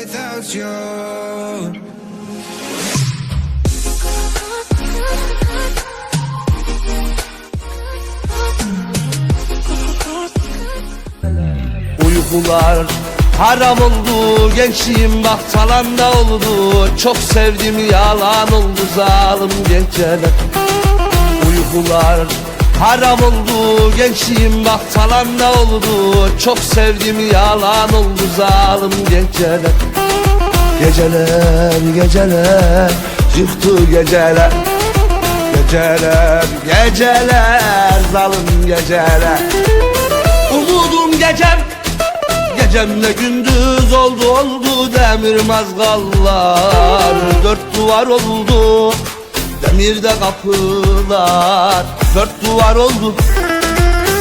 without you. Uykular haram oldu Gençliğim bak talanda oldu. Çok sevdim yalan oldu zalim geceler Uykular haram oldu Gençliğim bak talanda oldu. Çok sevdim yalan oldu zalim geceler Geceler geceler Yıktı geceler. Geceler geceler Zalim geceler. Umudum gecem Gecemle gündüz oldu oldu demir mazgallar. Dört duvar oldu demirde kapılar. Dört duvar oldu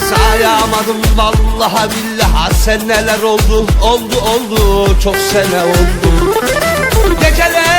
Sayamadım vallahi billahi sen neler oldu Oldu oldu çok sene oldu geceler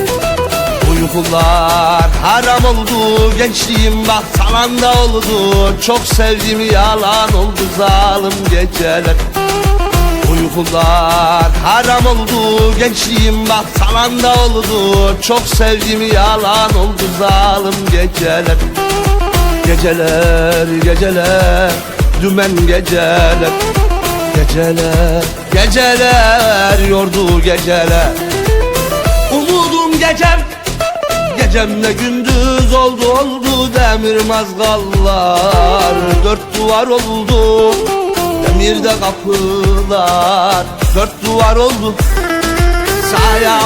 Uykular haram oldu Gençliğim bak talanda oldu. Çok sevdim yalan oldu zalim geceler. Uykular haram oldu Gençliğim bak talanda oldu. Çok sevdim yalan oldu zalim geceler. Geceler geceler Dümen geceler. Geceler geceler Yordu geceler. Umudum gecem Gecemle gündüz oldu oldu demir mazgallar Dört duvar oldu demirde kapılar Dört duvar oldu saya